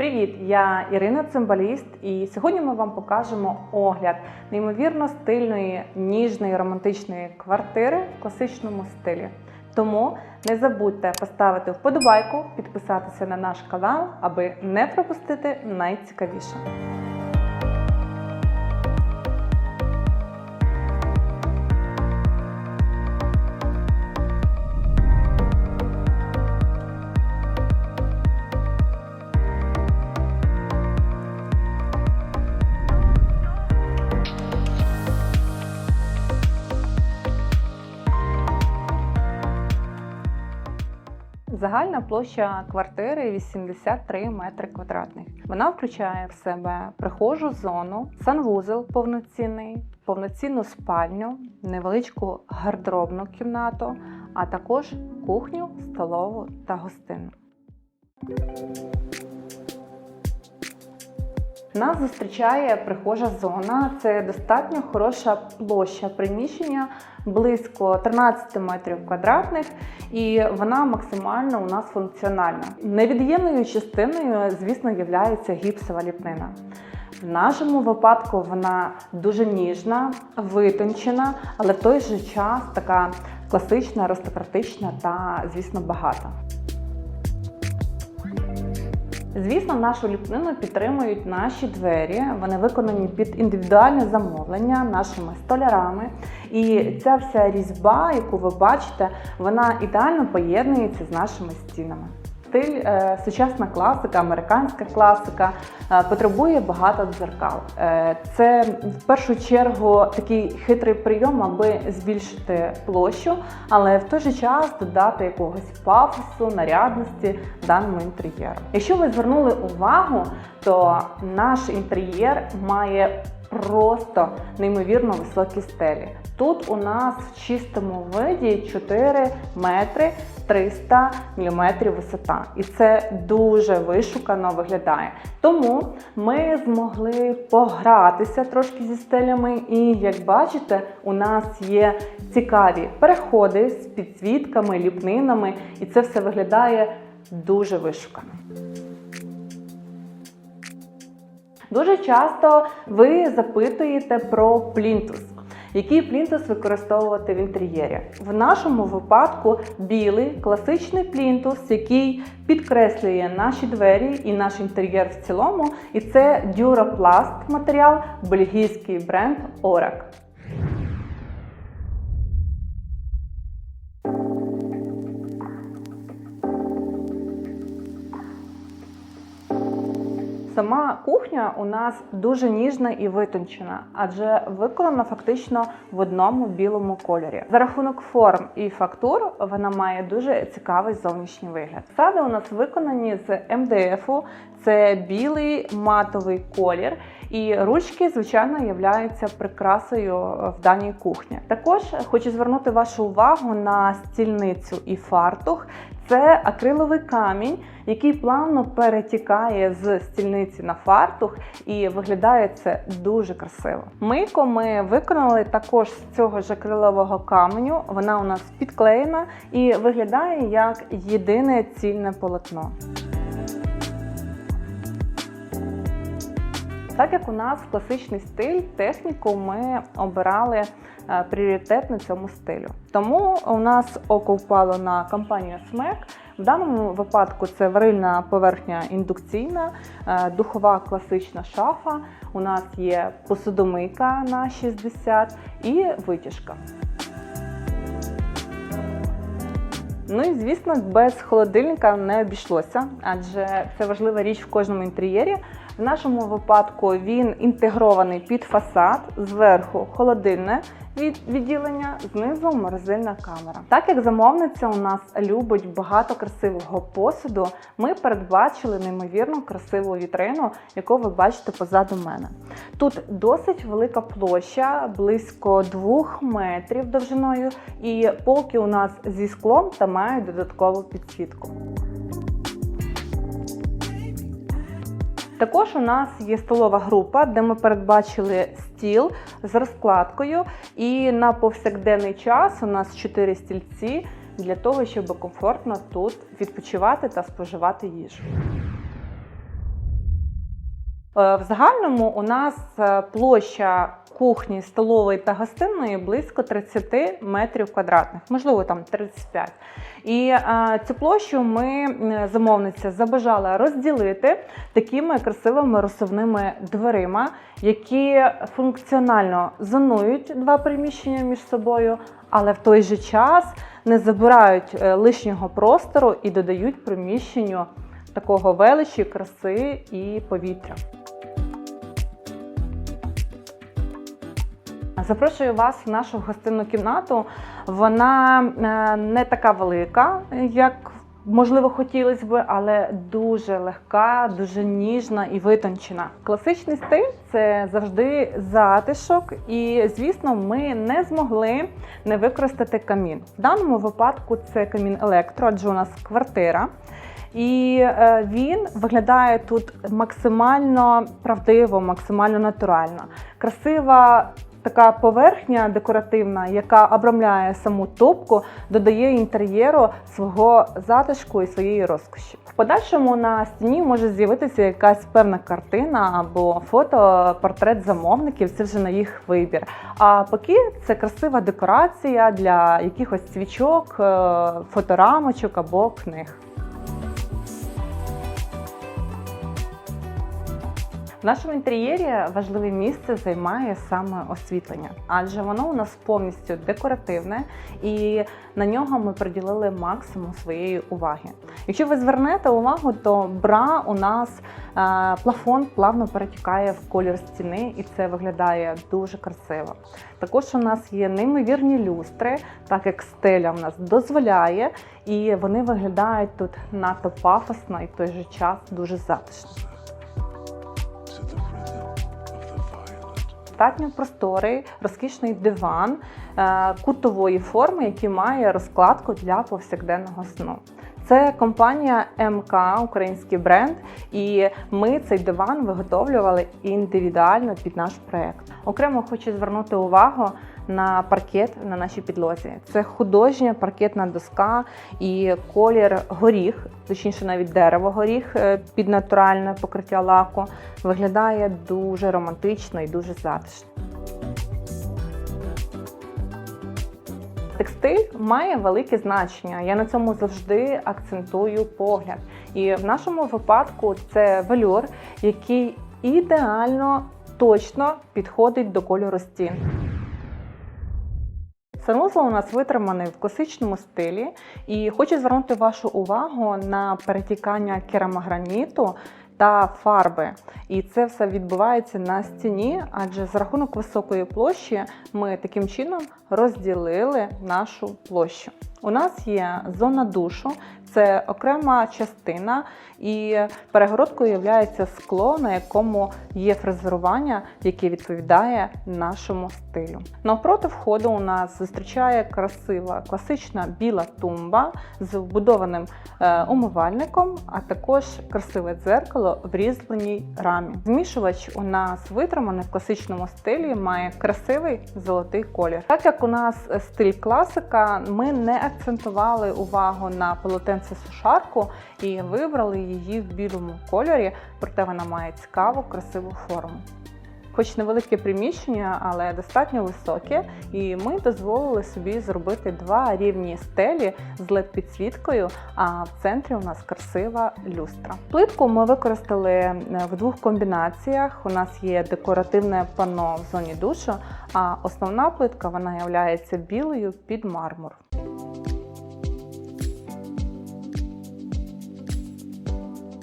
Привіт! Я Ірина Цимбаліст, і сьогодні ми вам покажемо огляд неймовірно стильної, ніжної, романтичної квартири в класичному стилі. Тому не забудьте поставити вподобайку, підписатися на наш канал, аби не пропустити найцікавіше. Загальна площа квартири 83 метри квадратних. Вона включає в себе прихожу зону, санвузел повноцінний, повноцінну спальню, невеличку гардеробну кімнату, а також кухню, столову та гостину. Нас зустрічає прихожа зона. Це достатньо хороша площа приміщення, близько 13 метрів квадратних, і вона максимально у нас функціональна. Невід'ємною частиною, звісно, є гіпсова ліпнина. В нашому випадку вона дуже ніжна, витончена, але в той же час така класична, аристократична та, звісно, багата. Звісно, нашу ліпнину підтримують наші двері. Вони виконані під індивідуальне замовлення нашими столярами. І ця вся різьба, яку ви бачите, вона ідеально поєднується з нашими стінами. Стиль е, сучасна класика, американська класика е, потребує багато дзеркал. Е, це в першу чергу такий хитрий прийом, аби збільшити площу, але в той же час додати якогось пафосу, нарядності даному інтер'єру. Якщо ви звернули увагу, то наш інтер'єр має просто неймовірно високі стелі. Тут у нас в чистому виді 4 метри 300 мм висота. І це дуже вишукано виглядає. Тому ми змогли погратися трошки зі стелями, і як бачите, у нас є цікаві переходи з підсвітками, ліпнинами, і це все виглядає дуже вишукано. Дуже часто ви запитуєте про плінтус. Який плінтус використовувати в інтер'єрі? В нашому випадку білий класичний плінтус, який підкреслює наші двері і наш інтер'єр в цілому. І це Duraplast матеріал, бельгійський бренд Orac. Сама кухня у нас дуже ніжна і витончена, адже виконана фактично в одному білому кольорі. За рахунок форм і фактур вона має дуже цікавий зовнішній вигляд. Сади у нас виконані з МДФу, це білий матовий колір. І ручки, звичайно, являються прикрасою в даній кухні. Також хочу звернути вашу увагу на стільницю і фартух. Це акриловий камінь, який плавно перетікає з стільниці на фартух, і виглядає це дуже красиво. Мийку ми виконали також з цього ж акрилового каменю. Вона у нас підклеєна і виглядає як єдине цільне полотно. Так як у нас класичний стиль, техніку ми обирали е, пріоритет на цьому стилю. Тому у нас око впало на компанію SMEC. В даному випадку це варильна поверхня індукційна, е, духова класична шафа. У нас є посудомийка на 60 і витяжка. Ну і звісно, без холодильника не обійшлося, адже це важлива річ в кожному інтер'єрі. В нашому випадку він інтегрований під фасад, зверху холодильне відділення, знизу морозильна камера. Так як замовниця у нас любить багато красивого посуду, ми передбачили неймовірно красиву вітрину, яку ви бачите позаду мене. Тут досить велика площа, близько 2 метрів довжиною, і полки у нас зі склом та мають додаткову підсвітку. Також у нас є столова група, де ми передбачили стіл з розкладкою. І на повсякденний час у нас 4 стільці для того, щоб комфортно тут відпочивати та споживати їжу. Е, В загальному у нас е, площа кухні, столової та гостиної близько 30 метрів квадратних, можливо, там 35. І е, цю площу ми замовниця забажала розділити такими красивими розсувними дверима, які функціонально зонують два приміщення між собою, але в той же час не забирають е, лишнього простору і додають приміщенню такого величі, краси і повітря. Запрошую вас в нашу гостинну кімнату. Вона е, не така велика, як можливо хотілося б, але дуже легка, дуже ніжна і витончена. Класичний стиль це завжди затишок, і звісно, ми не змогли не використати камін. В даному випадку це камін електро, адже у нас квартира. І е, він виглядає тут максимально правдиво, максимально натурально. Красива така поверхня декоративна, яка обрамляє саму топку, додає інтер'єру свого затишку і своєї розкоші. В подальшому на стіні може з'явитися якась певна картина або фото, портрет замовників. Це вже на їх вибір. А поки це красива декорація для якихось свічок, е, фоторамочок або книг. В нашому інтер'єрі важливе місце займає саме освітлення, адже воно у нас повністю декоративне і на нього ми приділили максимум своєї уваги. Якщо ви звернете увагу, то бра у нас е, плафон плавно перетікає в колір стіни, і це виглядає дуже красиво. Також у нас є неймовірні люстри, так як стеля в нас дозволяє, і вони виглядають тут надто пафосно і в той же час дуже затишно. Достатньо просторий, розкішний диван е, кутової форми, який має розкладку для повсякденного сну. Це компанія МК, український бренд, і ми цей диван виготовлювали індивідуально під наш проект. Окремо хочу звернути увагу на паркет на нашій підлозі. Це художня паркетна доска і колір горіх, точніше навіть дерево горіх е, під натуральне покриття лаку. Виглядає дуже романтично і дуже затишно. Текстиль має велике значення. Я на цьому завжди акцентую погляд. І в нашому випадку це велюр, який ідеально точно підходить до кольору стін. Санузел у нас витриманий в класичному стилі, і хочу звернути вашу увагу на перетікання керамограніту та фарби. І це все відбувається на стіні, адже за рахунок високої площі ми таким чином розділили нашу площу. У нас є зона душу, це окрема частина, і перегородкою є скло, на якому є фрезерування, яке відповідає нашому стилю. Навпроти входу у нас зустрічає красива класична біла тумба з вбудованим е, умивальником, а також красиве дзеркало в різьбленій рамі. Змішувач у нас витриманий в класичному стилі, має красивий золотий колір. Так як у нас стиль класика, ми не акцентували увагу на полотенце сушарку і вибрали її в білому кольорі, проте вона має цікаву, красиву форму. Хоч невелике приміщення, але достатньо високе, і ми дозволили собі зробити два рівні стелі з led підсвіткою. А в центрі у нас красива люстра. Плитку ми використали е, в двох комбінаціях. У нас є декоративне панно в зоні душу, а основна плитка вона є білою під мармур.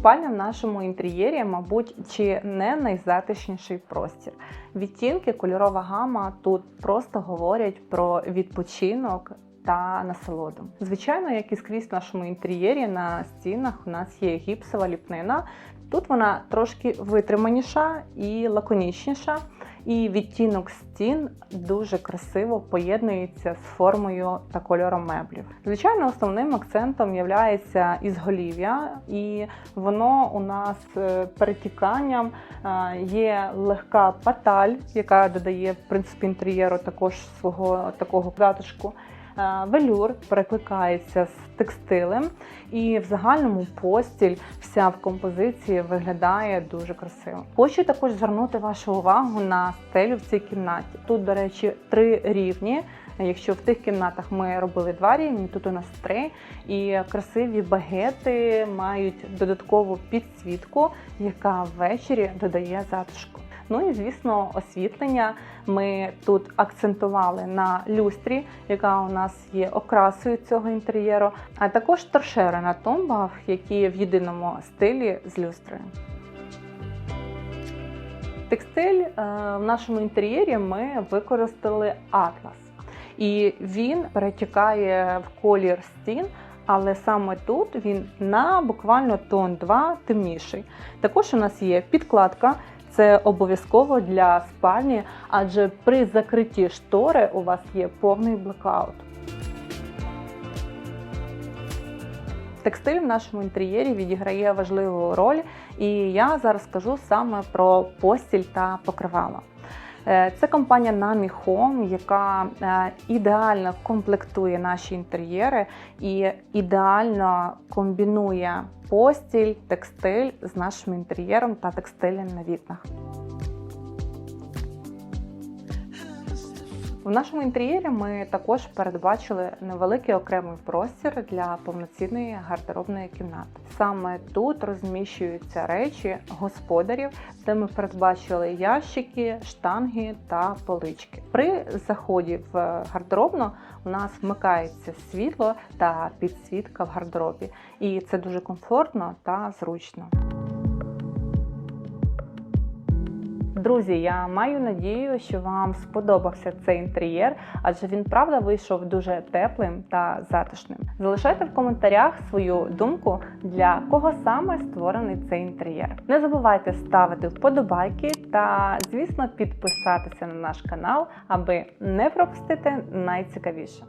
Спальня в нашому інтер'єрі, мабуть, чи не найзатишніший простір. Відтінки, кольорова гама тут просто говорять про відпочинок та насолоду. Звичайно, як і скрізь в нашому інтер'єрі на стінах у нас є гіпсова ліпнина. Тут вона трошки витриманіша і лаконічніша, і відтінок стін дуже красиво поєднується з формою та кольором меблів. Звичайно, основним акцентом є ізголів'я, і воно у нас е, перетіканням е, є легка паталь, яка додає в принципі інтер'єру також свого такого затишку. Е, Велюр перекликається з текстилем, і в загальному постіль вся в композиції виглядає дуже красиво. Хочу також звернути вашу увагу на стелю в цій кімнаті. Тут, до речі, три рівні. Якщо в тих кімнатах ми робили два рівні, тут у нас три. І красиві багети мають додаткову підсвітку, яка ввечері додає затишку. Ну і звісно, освітлення. Ми тут акцентували на люстрі, яка у нас є окрасою цього інтер'єру, а також торшери на тумбах, які в єдиному стилі з люстрою. Текстиль е, в нашому інтер'єрі ми використали атлас, і він перетікає в колір стін. Але саме тут він на буквально тон 2 темніший. Також у нас є підкладка, це обов'язково для спальні, адже при закритті штори у вас є повний блекаут. Текстиль в нашому інтер'єрі відіграє важливу роль, і я зараз скажу саме про постіль та покривало. Е, Це компанія Nami Home, яка е, ідеально комплектує наші інтер'єри і ідеально комбінує постіль, текстиль з нашим інтер'єром та текстилем на вікнах. В нашому інтер'єрі ми також передбачили невеликий окремий простір для повноцінної гардеробної кімнати. Саме тут розміщуються речі господарів, де ми передбачили ящики, штанги та полички. При заході в гардеробну у нас вмикається світло та підсвітка в гардеробі, і це дуже комфортно та зручно. Друзі, я маю надію, що вам сподобався цей інтер'єр, адже він правда вийшов дуже теплим та затишним. Залишайте в коментарях свою думку, для кого саме створений цей інтер'єр. Не забувайте ставити вподобайки та, звісно, підписатися на наш канал, аби не пропустити найцікавіше.